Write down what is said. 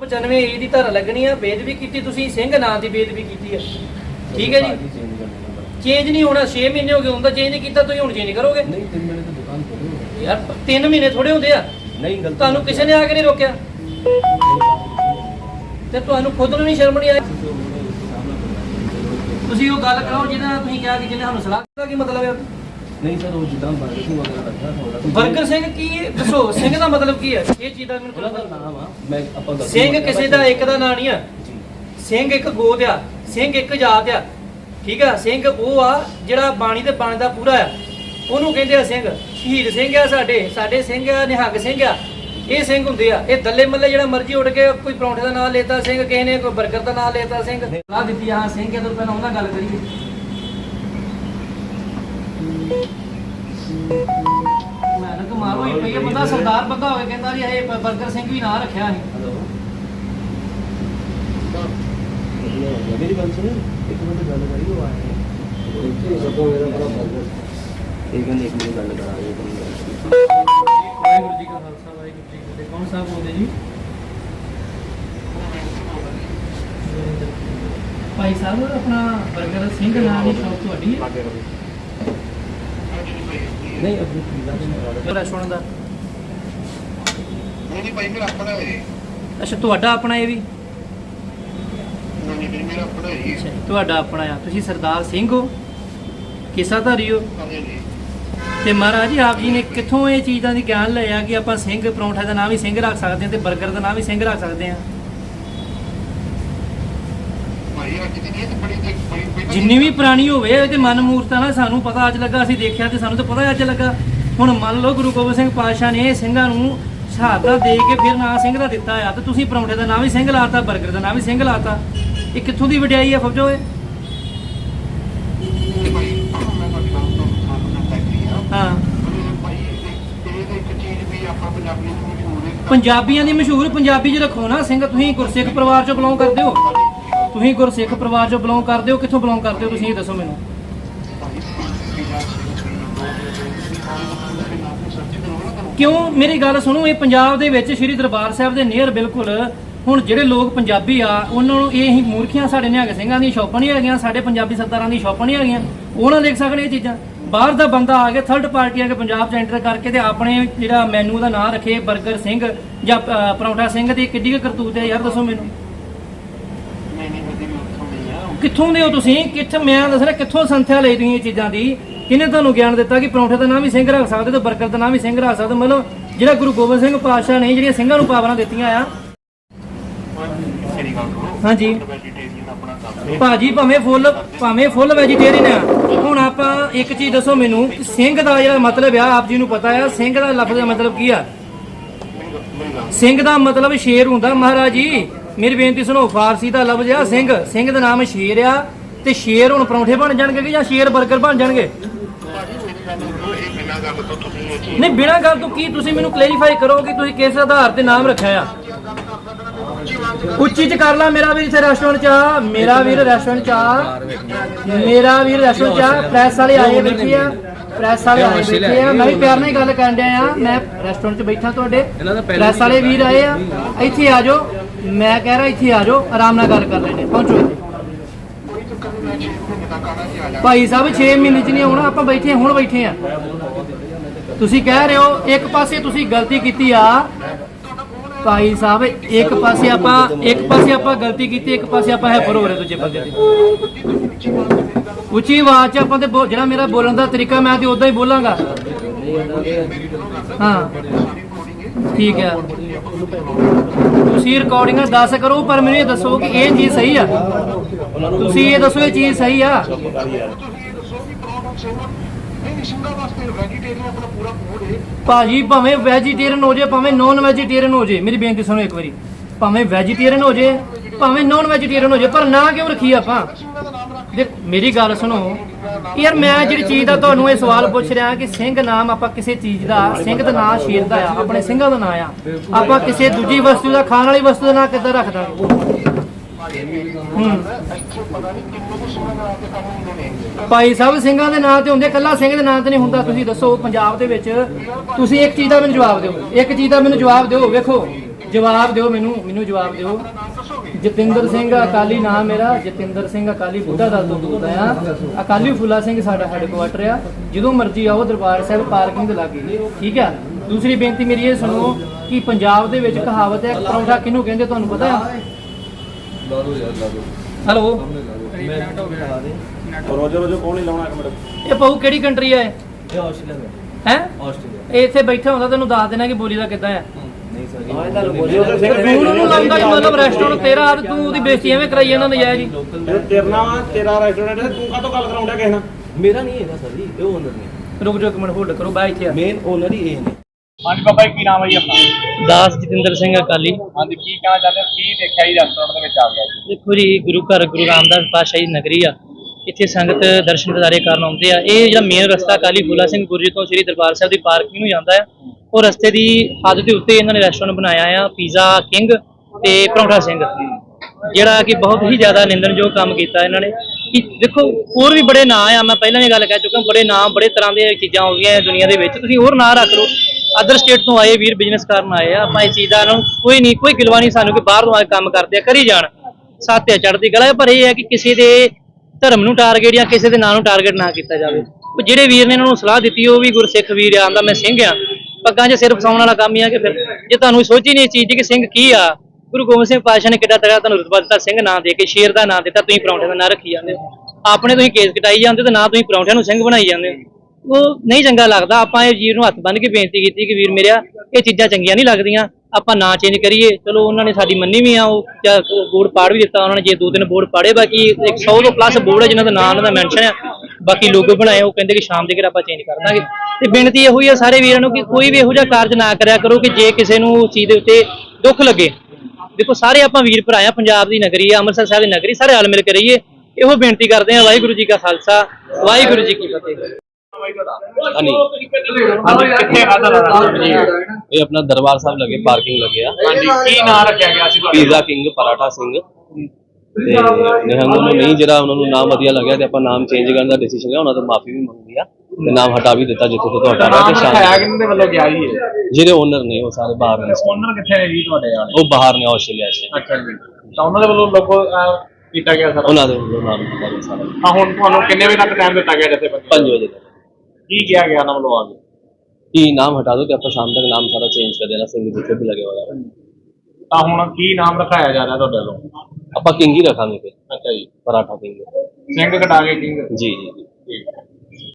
95 ਏ ਦੀ ਧਾਰਾ ਲੱਗਣੀ ਆ ਬੇਦਬੀ ਕੀਤੀ ਤੁਸੀਂ ਸਿੰਘ ਨਾਂ ਦੀ ਬੇਦਬੀ ਕੀਤੀ ਹੈ ਠੀਕ ਹੈ ਜੀ? ਚੇਂਜ ਨਹੀਂ ਹੋਣਾ 6 ਮਹੀਨੇ ਹੋ ਗਏ ਹੁੰਦਾ ਚੇਂਜ ਨਹੀਂ ਕੀਤਾ ਤੁਸੀਂ ਹੁਣ ਚੇਂਜ ਕਰੋਗੇ? ਨਹੀਂ ਤਿੰਨ ਮਹੀਨੇ ਤੋਂ ਦੁਕਾਨ ਖੋਲੀ ਹੋਈ ਯਾਰ 3 ਮਹੀਨੇ ਥੋੜੇ ਹੁੰਦੇ ਆ। ਹੈ। ਨਹੀਂ ਗਲਤੀ ਤੁਹਾਨੂੰ ਕਿਸੇ ਨੇ ਆ ਕੇ ਨਹੀਂ ਰੋਕਿਆ? ਤੇ ਤੁਹਾਨੂੰ ਖੁਦ ਨੂੰ ਨਹੀਂ ਸ਼ਰਮ ਨਹੀਂ ਆਈ? ਤੁਸੀਂ ਉਹ ਗੱਲ ਕਰਾਓ ਜਿਹਦਾ ਤੁਸੀਂ ਕਿਹਾ ਕਿ ਜਿਹਨੇ ਸਾਨੂੰ ਸਲਾਹ ਦਿੱਤਾ ਕੀ ਮਤਲਬ ਹੈ ਨਹੀਂ ਸਰ ਉਹ ਜਿੱਦਾਂ ਬਰਗਰ ਸਿੰਘ ਵਗੈਰਾ ਰੱਖਿਆ ਥੋੜਾ ਬਰਗਰ ਸਿੰਘ ਕੀ ਹੈ? ਦੱਸੋ ਸਿੰਘ ਦਾ ਮਤਲਬ ਕੀ ਹੈ? ਇਹ ਚੀਜ਼ ਦਾ ਮੈਨੂੰ ਉਹਨਾਂ ਥੋੜਾ ਦਾ ਨਾਮ ਆ ਮੈਂ ਆਪਾਂ ਗਲਤੀ ਸਿੰਘ ਕਿਸੇ। ਦਾ ਇੱਕ ਦਾ ਨਾਂ ਨਹੀਂ ਆ। ਜੀ। ਸਿੰਘ ਇੱਕ ਗੋਤ ਆ ਸਿੰਘ ਇੱਕ ਜਾਤ ਆ। ਠੀਕ ਆ? ਸਿੰਘ ਉਹ ਆ ਜਿਹੜਾ ਬਾਣੀ ਤੇ ਬਾਣੀ ਦਾ ਪੂਰਾ ਆ। ਉਹਨੂੰ ਕਹਿੰਦੇ ਆ ਸਿੰਘ। ਸ਼ਹੀਦ ਸਿੰਘ ਆ ਸਾਡੇ ਸਾਡੇ ਸਿੰਘ ਆ ਨਿਹੰਗ ਸਿੰਘ ਆ। ਇਹ ਸਿੰਘ ਹੁੰਦੇ ਆ। ਇਹ ਦੱਲੇ ਮੱਲੇ ਜਿਹੜਾ ਮਰਜ਼ੀ ਉੱਡ ਕੇ ਕੋਈ ਪਰੌਂਠੇ ਦਾ ਨਾਮ ਲੇਤਾ ਸਿੰਘ ਕਿਸੇ ਨੇ ਕੋਈ 버ਗਰ ਦਾ ਨਾਮ ਲੇਤਾ ਸਿੰਘ। ਸਲਾਹ ਦਿੱਤੀ ਆ ਹਾਂ ਸਿੰਘ ਕਿਦੋਂ ਪਹਿਲਾਂ ਉਹਨਾਂ ਗੱਲ ਕਰੀਏ। ਮੈਂ ਨਾ ਕਮਾਲ ਹੋਈ ਪਈ ਆ। ਬੰਦਾ ਸਰਦਾਰ ਬੰਦਾ ਹੋਵੇ ਕਹਿੰਦਾ ਜੀ ਇਹ 버ਗਰ ਸਿੰਘ ਵੀ ਨਾਂ ਰੱਖਿਆ ਸੀ। ਹੈਲੋ। ਮੇਰੀ ਗੱਲ ਸੁਣੋ ਇੱਕ ਮਿੰਟ ਗੱਲ ਕਰੀ ਉਹ ਆਏ ਇੱਥੇ ਸਭੋ ਮੇਰਾ ਬੜਾ ਬਰਗਰ ਇਹ ਕਹਿੰਦੇ ਇੱਕ ਮਿੰਟ ਗੱਲ ਕਰਾਂਗੇ ਵਾਹਿਗੁਰੂ ਜੀ ਕਾ ਖਾਲਸਾ ਵਾਹਿਗੁਰੂ ਜੀ ਕੀ ਫਤਿਹ। ਕੌਣ ਸਾਹਿਬ ਬੋਲਦੇ ਜੀ? ਭਾਈ ਸਾਹਿਬ ਆਪਣਾ ਨਾਮ ਦੀ ਸ਼ੌਪ ਤੁਹਾਡੀ ਹੈ? ਨਹੀਂ ਆਪਣੀ ਪੀਜ਼ਾ ਦੇ ਨਾਲ ਰੈਸਟੋਰੈਂਟ ਦਾ। ਨਹੀਂ ਭਾਈ ਮੇਰਾ ਆਪਣਾ ਹੈ। ਅੱਛਾ ਤੁਹਾਡਾ ਆਪਣਾ ਇਹ ਵੀ? ਨਹੀਂ ਨਹੀਂ ਮੇਰਾ ਆਪਣਾ ਹੈ। ਅੱਛਾ ਜੀ, ਤੁਹਾਡਾ ਆਪਣਾ ਆ। ਤੁਸੀਂ ਸਰਦਾਰ ਸਿੰਘ ਹੋ? ਕਿਸਾਧਾਰੀ ਹੋ? ਹਾਂਜੀ ਜੀ ਤੇ ਮਹਾਰਾਜ ਜੀ ਆਪ ਜੀ ਨੇ ਕਿੱਥੋਂ ਇਹ ਚੀਜ਼ਾਂ ਦੀ ਗਿਆਨ ਲਿਆ ਕਿ ਆਪਾਂ ਸਿੰਘ ਪਰੌਂਠਾ ਦਾ ਨਾਮ ਵੀ ਸਿੰਘ ਰੱਖ ਸਕਦੇ ਹਾਂ ਤੇ 버ਗਰ ਦਾ ਨਾਮ ਵੀ ਸਿੰਘ ਰੱਖ ਸਕਦੇ ਹਾਂ ਭਾਈ ਅੱਜ ਦੀ ਨਹੀਂ ਬੜੀ ਤੇ ਬੜੀ ਬੜੀ- ਜਿੰਨੀ ਵੀ ਪੁਰਾਣੀ ਹੋਵੇ ਇਹ ਤੇ ਮਨ ਮੂਰਤ ਆ ਨਾ ਸਾਨੂੰ ਪਤਾ ਅੱਜ ਲੱਗਾ ਅਸੀਂ ਦੇਖਿਆ ਤੇ ਸਾਨੂੰ ਤਾਂ ਪਤਾ ਅੱਜ ਲੱਗਾ। ਹੁਣ ਮੰਨ ਲਓ ਗੁਰੂ ਗੋਬਿੰਦ ਸਿੰਘ ਪਾਤਸ਼ਾਹ ਨੇ ਸਿੰਘਾਂ ਨੂੰ ਸ਼ਹਾਦਤਾਂ ਦੇ ਕੇ ਫਿਰ ਨਾਂ ਸਿੰਘ ਦਾ ਦਿੱਤਾ ਆ ਤੇ ਤੁਸੀਂ ਪਰੌਂਠੇ ਦਾ ਨਾਮ ਵੀ ਸਿੰਘ ਲਾਤਾ 버ਗਰ ਦਾ ਨਾਮ ਵੀ ਸਿੰਘ ਲਾਤਾ। ਇਹ ਕਿੱਥੋਂ ਦੀ ਵਡਿਆਈ ਆ ਫੌਜੋ ਇਹ? ਹਾਂ ਨੂੰ ਪੰਜਾਬੀਆਂ ਦੀ ਮਸ਼ਹੂਰ ਪੰਜਾਬੀ ਰੱਖੋ ਨਾ ਸਿੰਘ ਤੁਸੀਂ ਗੁਰਸਿੱਖ ਪਰਿਵਾਰ 'ਚੋਂ ਬਿਲੋਂਗ ਕਰਦੇ ਹੋ। ਤੁਸੀਂ ਗੁਰਸਿੱਖ ਪਰਿਵਾਰ 'ਚੋਂ ਬਿਲੋਂਗ ਕਰਦੇ ਹੋ ਕਿੱਥੋਂ ਬਿਲੋਂਗ ਕਰਦੇ ਹੋ ਤੁਸੀਂ ਇਹ ਦੱਸੋ ਮੈਨੂੰ? ਕਿਉਂ? ਮੇਰੀ ਗੱਲ ਸੁਣੋ ਇਹ ਪੰਜਾਬ ਦੇ ਵਿੱਚ ਸ੍ਰੀ ਦਰਬਾਰ ਸਾਹਿਬ ਦੇ ਨੀਅਰ ਬਿਲਕੁਲ ਹੁਣ ਜਿਹੜੇ ਲੋਕ ਪੰਜਾਬੀ ਆ ਉਹਨਾਂ ਨੂੰ ਇਹ ਹੀ ਮੂਰਖੀਆਂ ਸਾਡੇ ਨਿਹੰਗ ਸਿੰਘਾਂ ਦੀਆਂ ਸ਼ੌਪਾਂ ਨਹੀਂ ਹੈਗੀਆਂ ਸਾਡੇ ਪੰਜਾਬੀ ਸਰਦਾਰਾਂ ਦੀਆਂ ਸ਼ੌਪਾਂ ਨਹੀਂ ਹੈਗੀਆਂ। ਉਹਨਾਂ ਦੇਖ ਸਕਣ ਇਹ ਚੀਜ਼ਾਂ। ਬਾਹਰ ਦਾ ਬੰਦਾ ਆ ਕੇ ਥਰਡ ਪਾਰਟੀ ਆ ਕੇ ਪੰਜਾਬ 'ਚ ਐਂਟਰ ਕਰਕੇ ਤੇ ਆਪਣੇ ਜਿਹੜਾ ਮੈਨੂ ਦਾ ਨਾਂ ਰੱਖੇ 버ਗਰ ਸਿੰਘ ਜਾਂ ਅ, ਪਰੌਂਠਾ ਸਿੰਘ ਦੀ ਕਿੱਡੀ ਕੁ ਕਰਤੂਤ ਹੈ ਯਾਰ ਦੱਸੋ ਮੈਨੂੰ ਨਹੀਂ ਨਹੀਂ ਮੈਂ ਉੱਥੋਂ ਨਹੀਂ ਆ ਕਿੱਥੋਂ ਦੇ ਹੋ ਤੁਸੀਂ? ਕਿੱਥੇ ਮੈਂ ਦੱਸਣਾ ਕਿੱਥੋਂ ਸੰਥਿਆ ਲਈ ਤੁਸੀਂ ਇਹ ਚੀਜ਼ਾਂ ਦੀ? ਕਿਹਨੇ ਤੁਹਾਨੂੰ ਗਿਆਨ ਦਿੱਤਾ ਕਿ ਪਰੌਂਠੇ ਦਾ ਨਾਮ ਵੀ ਸਿੰਘ ਰੱਖ ਸਕਦੇ ਤੇ 버ਗਰ ਦਾ ਨਾਮ ਵੀ ਸਿੰਘ ਰੱਖ ਸਕਦੇ? ਮਤਲਬ ਜਿਹੜਾ ਗੁਰੂ ਗੋਬਿੰਦ ਸਿੰਘ ਪਾਤਸ਼ਾਹ ਨੇ ਜਿਹੜੀਆਂ ਸਿੰਘਾਂ ਨੂੰ ਪਾਵਰਾਂ ਦਿੱਤੀਆਂ ਆ। ਹਾਂਜੀ। ਭਾਜੀ ਭਾਵੇਂ ਫੁੱਲ ਭਾਵੇਂ ਫੁੱਲ ਵੈਜੀਟੇਰੀਅਨ ਆ। ਹੁਣ ਆਪਾਂ ਇੱਕ ਚੀਜ਼ ਦੱਸੋ ਮੈਨੂੰ ਸਿੰਘ ਦਾ ਜਿਹੜਾ ਮਤਲਬ ਆ ਆਪ ਜੀ ਨੂੰ ਪਤਾ ਆ ਸਿੰਘ ਦਾ ਲਫ਼ਜ਼ ਦਾ ਮਤਲਬ ਕੀ ਆ? ਸਿੰਘ ਦਾ ਮਤਲਬ ਸ਼ੇਰ ਹੁੰਦਾ ਮਹਾਰਾਜ ਜੀ। ਮੇਰੀ ਬੇਨਤੀ ਸੁਣੋ ਫਾਰਸੀ ਦਾ ਲਫ਼ਜ਼ ਆ ਸਿੰਘ। ਸਿੰਘ ਦਾ ਨਾਮ ਸ਼ੇਰ ਆ ਤੇ ਸ਼ੇਰ ਹੁਣ ਪਰੌਂਠੇ ਬਣ ਜਾਣਗੇ ਕਿ ਜਾਂ ਸ਼ੇਰ 버ਗਰ ਬਣ ਜਾਣਗੇ? ਨਹੀਂ ਬਿਨਾਂ ਗੱਲ ਤੋਂ ਕੀ ਤੁਸੀਂ ਮੈਨੂੰ ਕਲੈਰੀਫਾਈ ਕਰੋ ਕਿ ਤੁਸੀਂ ਕਿਸ ਆਧਾਰ ਤੇ ਨਾਮ ਰੱਖਿਆ ਆ? ਉੱਚੀ ਚ ਕਰ ਲਾ ਮੇਰਾ ਵੀਰ ਇੱਥੇ ਰੈਸਟੋਰੈਂਟ ਚ ਆ ਮੇਰਾ ਵੀਰ ਰੈਸਟੋਰੈਂਟ ਚ ਆ ਮੇਰਾ ਵੀਰ ਰੈਸਟੋਰੈਂਟ ਚ ਆ ਪ੍ਰੈਸ ਵਾਲੇ ਆਏ ਬੈਠੇ ਆ ਪ੍ਰੈਸ ਵਾਲੇ ਆਏ ਬੈਠੇ ਆ। ਮੈਂ ਵੀ ਪਿਆਰ ਨਾਲ ਹੀ ਗੱਲ ਕਰਨ ਡਿਆ ਆ ਮੈਂ ਰੈਸਟੋਰੈਂਟ ਚ ਬੈਠਾ ਤੁਹਾਡੇ ਪ੍ਰੈਸ ਵਾਲੇ ਵੀਰ ਆਏ ਆ ਇੱਥੇ ਆ ਜਾਓ। ਮੈਂ ਕਹਿ ਰਿਹਾ ਇੱਥੇ ਆ ਜਾਓ, ਆਰਾਮ ਨਾਲ ਗੱਲ ਕਰ ਲੈਣੇ ਪਹੁੰਚੋ ਇੱਥੇ। ਭਾਈ ਸਾਹਿਬ 6 ਮਹੀਨੇ ਚ ਨਹੀਂ ਆਉਣਾ, ਆਪਾਂ ਬੈਠੇ ਹੁਣ ਬੈਠੇ ਆ ਤੁਸੀਂ ਕਹਿ ਰਹੇ ਹੋ, ਇੱਕ ਪਾਸੇ ਤੁਸੀਂ ਗਲਤੀ ਕੀਤੀ ਆ। ਭਾਈ ਸਾਹਿਬ, ਇੱਕ ਪਾਸੇ ਆਪਾਂ, ਇੱਕ ਪਾਸੇ ਆਪਾਂ ਗਲਤੀ ਕੀਤੀ, ਇੱਕ ਪਾਸੇ ਆਪਾਂ ਹੈਪਰ ਹੋ ਰਹੇ ਦੂਜੇ ਬੰਦੇ ਤੇ। ਉੱਚੀ ਆਵਾਜ਼ ਚ ਆਪਾਂ ਤੇ ਜਿਹੜਾ ਮੇਰਾ ਬੋਲਣ ਦਾ ਤਰੀਕਾ, ਮੈਂ ਤੇ ਉਦਾਂ ਹੀ ਬੋਲਾਂਗਾ। ਹਾਂ। ਠੀਕ ਹੈ। ਤੁਸੀਂ ਰਿਕਾਰਡਿੰਗ ਦੱਸ ਕਰੋ, ਪਰ ਮੈਨੂੰ ਇਹ ਦੱਸੋ ਕਿ ਇਹ ਚੀਜ਼ ਸਹੀ ਆ। ਤੁਸੀਂ ਇਹ ਦੱਸੋ ਇਹ ਚੀਜ਼ ਸਹੀ ਆ। ਭਾਜੀ, ਭਾਵੇਂ ਵੈਜੀਟੇਰੀਅਨ ਹੋ ਜੇ ਭਾਵੇਂ ਨੌਨ ਵੈਜੀਟੇਰੀਅਨ ਹੋ ਜੇ ਮੇਰੀ ਬੇਨਤੀ ਸੁਣੋ ਇੱਕ ਵਾਰੀ। ਭਾਵੇਂ ਵੈਜੀਟੇਰੀਅਨ ਹੋ ਜੇ ਭਾਵੇਂ ਨੌਨ ਵੈਜੀਟੇਰੀਅਨ ਹੋ ਜੇ ਪਰ ਨਾ ਕਿਉਂ ਰੱਖੀ ਆਪਾਂ? ਦੇਖ, ਮੇਰੀ ਗੱਲ ਸੁਣੋ। ਯਾਰ ਮੈਂ ਜਿਹੜੀ ਚੀਜ਼ ਦਾ ਤੁਹਾਨੂੰ ਇਹ ਸਵਾਲ ਪੁੱਛ ਰਿਹਾ ਕਿ ਸਿੰਘ ਨਾਮ ਆਪਾਂ ਕਿਸੇ ਚੀਜ਼ ਦਾ, ਸਿੰਘ ਦਾ ਨਾਮ ਸ਼ੇਰ ਦਾ ਆ, ਆਪਣੇ ਸਿੰਘਾਂ ਦਾ ਨਾਮ ਆ, ਆਪਾਂ ਕਿਸੇ ਦੂਜੀ ਵਸਤੂ ਦਾ, ਖਾਣ ਵਾਲੀ ਵਸਤੂ ਦਾ ਨਾਮ ਕਿੱਦਾਂ ਰੱਖ ਦਾਂਗੇ? ਭਾਈ ਸਾਹਿਬ, ਸਿੰਘਾਂ ਦੇ ਨਾਂ ਤੇ ਹੁੰਦੇ ਕੱਲਾ ਸਿੰਘ ਦੇ ਨਾਂ ਤੇ ਨਹੀਂ ਹੁੰਦਾ, ਤੁਸੀਂ ਦੱਸੋ ਪੰਜਾਬ ਦੇ ਵਿੱਚ ਤੁਸੀਂ ਇੱਕ ਚੀਜ਼ ਦਾ ਮੈਨੂੰ ਜਵਾਬ ਦਿਓ, ਇੱਕ ਚੀਜ਼ ਦਾ ਮੈਨੂੰ ਜਵਾਬ ਦਿਓ, ਵੇਖੋ, ਜਵਾਬ ਦਿਓ ਮੈਨੂੰ ਮੈਨੂੰ ਜਵਾਬ ਦਿਓ। ਜਤਿੰਦਰ ਸਿੰਘ ਅਕਾਲੀ ਨਾਮ ਮੇਰਾ ਜਤਿੰਦਰ ਸਿੰਘ ਅਕਾਲੀ ਬੁੱਢਾ ਦਲ ਤੋਂ ਬੋਲਦਾ ਆ ਅਕਾਲੀ ਫੁੱਲਾ ਸਿੰਘ ਸਾਡਾ ਹੈਡਕੁਆਟਰ ਆ। ਜਦੋਂ ਮਰਜ਼ੀ ਆਓ ਦਰਬਾਰ ਸਾਹਿਬ ਪਾਰਕਿੰਗ ਦੇ ਲਾਗੇ। ਠੀਕ ਆ? ਦੂਸਰੀ ਬੇਨਤੀ ਮੇਰੀ ਇਹ ਸੁਣੋ ਕਿ ਪੰਜਾਬ ਦੇ ਵਿੱਚ ਕਹਾਵਤ ਹੈ ਪਰੌਂਠਾ ਕਿਹਨੂੰ ਕਹਿੰਦੇ ਤੁਹਾਨੂੰ ਪਤਾ ਆ ਹੈਲੋ। ਰੋਜੋ ਰੋਜੋ ਕੌਣ ਨਹੀਂ ਲਾਉਣਾ ਇੱਕ ਮਿੰਟ? ਇਹ ਪਾਉ ਕਿਹੜੀ ਕੰਟਰੀ ਆ ਇਹ ਆਸਟ੍ਰੇਲੀਆ ਹੈ? ਆਸਟ੍ਰੇਲੀਆ। ਇਹ ਇੱਥੇ ਬੈਠਾ ਹੁੰਦਾ ਤੈਨੂੰ ਦੱਸ ਦੇਣਾ ਕਿ ਬੋਲੀ ਦਾ ਕਿੱਦਾਂ ਹਾਂ। ਤਾਂ ਫਿਰ ਤੂੰ ਉਹਨੂੰ ਲਾਉਂਦਾ ਕਿ ਮਤਲਬ ਰੈਸਟੋਰੈਂਟ ਤੇਰਾ ਆ ਤੇ ਤੂੰ ਉਹਦੀ ਬੇਇੱਜ਼ਤੀ ਐਵੇਂ ਕਰਾਈ ਜਾਂਦਾ ਨਜਾਇਜ਼ ਹੀ ਲੋਕਲ ਤੇਰਾ ਤੇਰਾ ਰੈਸਟੋਰੈਂਟ ਹੈ ਤੂੰ ਕਾਹਤੋਂ ਗੱਲ ਕਰਾਉਂਦਾ ਕਿਸੇ ਨਾਲ? ਮੇਰਾ ਨਹੀਂ ਹੈਗਾ ਸਰ ਜੀ ਇਹ ਓਨਰ ਨੇ। ਰੁਕ ਜਾ ਇੱਕ ਮਿੰਟ ਹੋਲਡ ਕਰੋ ਬਾਈ ਇੱਥੇ ਆ। ਮੇਨ ਓਨਰ ਹੀ ਇਹ ਨੇ। ਹਾਂਜੀ ਬਾਬਾ ਜੀ ਕੀ ਨਾਮ ਹੈ ਜੀ ਆਪਣਾ? ਦਾਸ ਜਤਿੰਦਰ ਸਿੰਘ ਅਕਾਲੀ। ਹਾਂਜੀ ਕੀ ਕਹਿਣਾ ਚਾਹੁੰਦੇ ਹੋ? ਕੀ ਦੇਖਿਆ ਜੀ ਰੈਸਟੋਰੈਂਟ ਦੇ ਵਿੱਚ ਆ ਗਿਆ ਜੀ? ਦੇਖੋ ਜੀ ਗੁਰੂ ਘਰ ਗੁਰੂ ਰਾਮਦਾਸ ਪਾਤਸ਼ਾਹੀ ਦੀ ਨਗਰੀ ਆ। ਇੱਥੇ ਸੰਗਤ ਦਰਸ਼ਨ ਦਿਦਾਰੇ ਕਰਨ ਆਉਂਦੇ ਆ। ਇਹ ਜਿਹੜਾ ਮੇਨ ਰਸਤਾ ਕਾਲੀ ਫੂਲਾ ਸਿੰਘ ਗੁਰਜੀ ਤੋਂ ਸ੍ਰੀ ਦਰਬਾਰ ਸਾਹਿਬ ਦੀ ਪਾਰਕਿੰਗ ਨੂੰ ਜਾਂਦਾ ਆ। ਉਹ ਰਸਤੇ ਦੀ ਹੱਦ ਦੇ ਉੱਤੇ ਇਹਨਾਂ ਨੇ ਰੈਸਟੋਰੈਂਟ ਬਣਾਇਆ ਆ ਪੀਜ਼ਾ ਕਿੰਗ ਤੇ ਪਰੌਂਠਾ ਸਿੰਘ। ਜਿਹੜਾ ਕਿ ਬਹੁਤ ਹੀ ਜ਼ਿਆਦਾ ਨਿੰਦਣਯੋਗ ਕੰਮ ਕੀਤਾ ਇਹਨਾਂ ਨੇ। ਕਿ ਦੇਖੋ, ਹੋਰ ਵੀ ਬੜੇ ਨਾਂ ਆ, ਮੈਂ ਪਹਿਲਾਂ ਵੀ ਗੱਲ ਕਹਿ ਚੁੱਕਾ, ਬੜੇ ਨਾਂ, ਬੜੇ ਤਰ੍ਹਾਂ ਦੀਆਂ ਚੀਜ਼ਾਂ ਆਉਂਦੀਆਂ ਗਈਆਂ ਦੁਨੀਆ ਦੇ ਵਿੱਚ। ਤੁਸੀਂ ਹੋਰ ਨਾਂ ਰੱਖ ਲਓ। ਅਦਰ ਸਟੇਟ ਤੋਂ ਆਏ, ਵੀਰ ਬਿਜ਼ਨਸ ਕਰਨ ਆਏ ਆ, ਆਪਾਂ ਇਹ ਚੀਜ਼ ਦਾ ਇਹਨਾਂ ਨੂੰ ਕੋਈ ਨਹੀਂ, ਕੋਈ ਗਿਲਵਾ ਨਹੀਂ ਸਾਨੂੰ ਕਿ ਬਾਹਰ ਤੋਂ ਆ ਕੰਮ ਕਰਦੇ ਆ, ਕਰੀ ਜਾਣ। ਸਾਥਿਆ ਚੜ੍ਹਦੀ ਗਲਾ ਪਰ ਇਹ ਹੈ ਕਿ ਕਿਸੇ ਦੇ ਧਰਮ ਨੂੰ ਟਾਰਗੇਟ ਜਾਂ ਕਿਸੇ ਦੇ ਨਾਂ ਨੂੰ ਟਾਰਗੇਟ ਨਾ ਕੀਤਾ ਜਾਵੇ। ਉਹ ਜਿਹੜੇ ਵੀਰ ਨੇ ਇਹਨਾਂ ਨੂੰ ਸਲਾਹ ਦਿੱਤੀ, ਉਹ ਵੀ ਗੁਰਸਿੱਖ ਵੀਰ ਆ, ਆਂਦਾ ਮੈਂ ਸਿੰਘ ਆ। ਪੱਗਾਂ 'ਚ ਸਿਰ ਫਸਾਉਣ ਵਾਲਾ ਕੰਮ ਹੀ ਆ ਕਿ ਫਿਰ? ਜੇ ਤੁਹਾਨੂੰ ਸੋਚੀ ਨਹੀਂ ਇਸ ਚੀਜ਼ ਦੀ ਕਿ ਸਿੰਘ ਕੀ ਆ? ਗੁਰੂ ਗੋਬਿੰਦ ਸਿੰਘ ਪਾਤਸ਼ਾਹ ਨੇ ਕਿੱਡਾ ਤਗੜਾ ਤੁਹਾਨੂੰ ਰੁਤਬਾ ਦਿੱਤਾ, ਸਿੰਘ ਨਾਂ ਦੇ ਕੇ, ਸ਼ੇਰ ਦਾ ਨਾਂ ਦਿੱਤਾ, ਤੁਸੀਂ ਪਰੌਂਠੇ ਦਾ ਨਾਂ ਰੱਖੀ ਜਾਂਦੇ ਹੋ। ਆਪਣੇ ਤੁਸੀਂ ਕੇਸ ਕਟਾਈ ਜਾਂਦੇ ਤੇ ਨਾ ਤੁਸੀਂ ਪਰੌਂਠਿਆਂ ਨੂੰ ਸਿੰਘ ਬਣਾਈ ਜਾਂਦੇ ਹੋ। ਉਹ ਨਹੀਂ ਚੰਗਾ ਲੱਗਦਾ, ਆਪਾਂ ਇਹ ਵੀਰ ਨੂੰ ਹੱਥ ਬੰਨ੍ਹ ਕੇ ਬੇਨਤੀ ਕੀਤੀ ਕਿ ਵੀਰ ਮੇਰਿਆ, ਇਹ ਚੀਜ਼ਾਂ ਚੰਗੀਆਂ ਨਹੀਂ ਲੱਗਦੀਆਂ, ਆਪਾਂ ਨਾਂ ਚੇਂਜ ਕਰੀਏ। ਚਲੋ ਉਹਨਾਂ ਨੇ ਸਾਡੀ ਮੰਨੀ ਵੀ ਆ, ਉਹ ਬੋਰਡ ਪਾੜ ਵੀ ਦਿੱਤਾ ਉਹਨਾਂ ਨੇ, ਜੇ ਦੋ ਤਿੰਨ ਬੋਰਡ ਪਾੜੇ, ਬਾਕੀ 100 ਤੋਂ ਪਲੱਸ ਬੋਰਡ ਹੈ ਜਿਨ੍ਹਾਂ ਦਾ ਨਾਂ ਉਹਨਾਂ ਦਾ ਮੈਂਸ਼ਨ ਆ। ਬਾਕੀ ਲੋਗੋ ਬਣਾਏ ਉਹ ਕਹਿੰਦੇ ਕਿ ਸ਼ਾਮ ਦੇ ਘਰ ਆਪਾਂ ਚੇਂਜ ਕਰ ਦਾਂਗੇ। ਤੇ ਬੇਨਤੀ ਇਹੋ ਹੀ ਆ ਸਾਰੇ ਵੀਰਾਂ ਨੂੰ ਕਿ ਕੋਈ ਵੀ ਇਹੋ ਜਿਹਾ ਕਾਰਜ ਨਾ ਕਰਿਆ ਕਰੋ ਕਿ ਜੇ ਕਿਸੇ ਨੂੰ ਉਸ ਚੀਜ਼ ਦੇ ਉੱਤੇ ਦੁੱਖ ਲੱਗੇ। ਦੇਖੋ ਸਾਰੇ ਆਪਾਂ ਵੀਰ ਭਰਾ ਆ ਪੰਜਾਬ ਦੀ ਨਗਰੀ ਆ ਅੰਮ੍ਰਿਤਸਰ ਸਾਹਿਬ ਦੀ ਨਗਰੀ ਸਾਰੇ ਹਲ ਮਿਲ ਕੇ ਰਹੀਏ। ਇਹੋ ਬੇਨਤੀ ਕਰਦੇ ਆ ਵਾਹਿਗੁਰੂ ਜੀ ਕਾ ਖਾਲਸਾ ਵਾਹਿਗੁਰੂ ਜੀ ਕੀ ਫਤਿਹ। ਅਨੀ ਹਾਂਜੀ ਕਿੱਥੇ ਆਦਾ ਰੈਸਟੋਰੈਂਟ ਜੀ ਇਹ ਆਪਣਾ ਦਰਬਾਰ ਸਾਹਿਬ ਲੱਗੇ ਪਾਰਕਿੰਗ ਲੱਗੇ ਆ। ਹਾਂਜੀ ਕੀ ਨਾਮ ਰੱਖਿਆ ਗਿਆ ਸੀ ਪੀਜ਼ਾ ਕਿੰਗ ਪਰਾਠਾ ਸਿੰਘ। ਤੇ ਨਿਹੰਗ ਨੂੰ ਨਹੀਂ ਜਿਹੜਾ ਉਹਨਾਂ ਨੂੰ ਨਾਮ ਵਧੀਆ ਲੱਗਿਆ ਤੇ ਆਪਾਂ ਨਾਮ ਚੇਂਜ ਕਰਨ ਦਾ ਡਿਸੀਜਨ ਲਿਆ ਉਹਨਾਂ ਤੋਂ ਮਾਫੀ ਵੀ ਮੰਗੀ ਆ ਤੇ ਨਾਮ ਹਟਾ ਵੀ ਦਿੱਤਾ ਜਿੱਥੋਂ ਤੋਂ ਹਟਾ ਲਿਆ ਨਾਮ ਤੇ ਰੱਖਿਆ ਸ਼ਾਮ ਕਿੰਨੇ ਵੱਲੋਂ ਗਿਆ ਜੀ ਇਹ? ਜਿਹੜੇ ਓਨਰ ਨੇ ਉਹ ਸਾਰੇ ਬਾਹਰ ਨੇ। ਓਨਰ ਕਿੱਥੇ ਨੇ ਜੀ ਤੁਹਾਡੇ ਯਾਰ ਉਹ ਬਾਹਰ ਨੇ ਆਸਟ੍ਰੇਲੀਆ 'ਚ। ਅੱਛਾ ਜੀ। ਤਾਂ ਉਹਨਾਂ ਦੇ ਵੱਲੋਂ ਲੋਗੋ ਕੀਤਾ ਗਿਆ ਸਰ? ਉਹਨਾਂ ਦੇ ਵੱਲੋਂ ਨਾਮ ਦਿੱਤਾ ਗਿਆ ਸਾਰਾ। ਹਾਂ ਹੁਣ ਤੁਹਾਨੂੰ ਕਿੰਨੇ ਵਜੇ ਤੱਕ ਟਾਈਮ ਦਿੱਤਾ ਗਿਆ ਜਥੇ 5 ਵਜੇ ਤੱਕ। ਕੀ ਕਿਹਾ ਗਿਆ ਉਹਨਾਂ ਵੱਲੋਂ ਆ ਕੇ? ਕੀ ਨਾਮ ਹਟਾ ਦੋ ਤੇ ਆਪਾਂ ਸ਼ਾਮ ਤੱਕ ਨਾਮ ਸਾਰਾ ਚੇਂਜ ਕਰ ਦੇਣਾ ਸਿੰਘ ਜਿੱਥੇ ਵੀ ਲੱਗੇ ਹੋਇਆ ਤਾਂ ਹੁਣ ਕੀ ਨਾਮ ਰਖਾਇਆ ਜਾ ਰਿਹਾ ਤੁਹਾਡੇ ਵੱਲੋਂ? ਆਪਾਂ ਕਿੰਗ ਹੀ ਰੱਖਾਂਗੇ ਫਿਰ। ਅੱਛਾ ਜੀ। ਪਰਾਠਾ ਕਿੰਗ। ਸਿੰਘ ਕਟਾ ਕੇ ਕਿੰਗ। ਜੀ ਜੀ ਜੀ।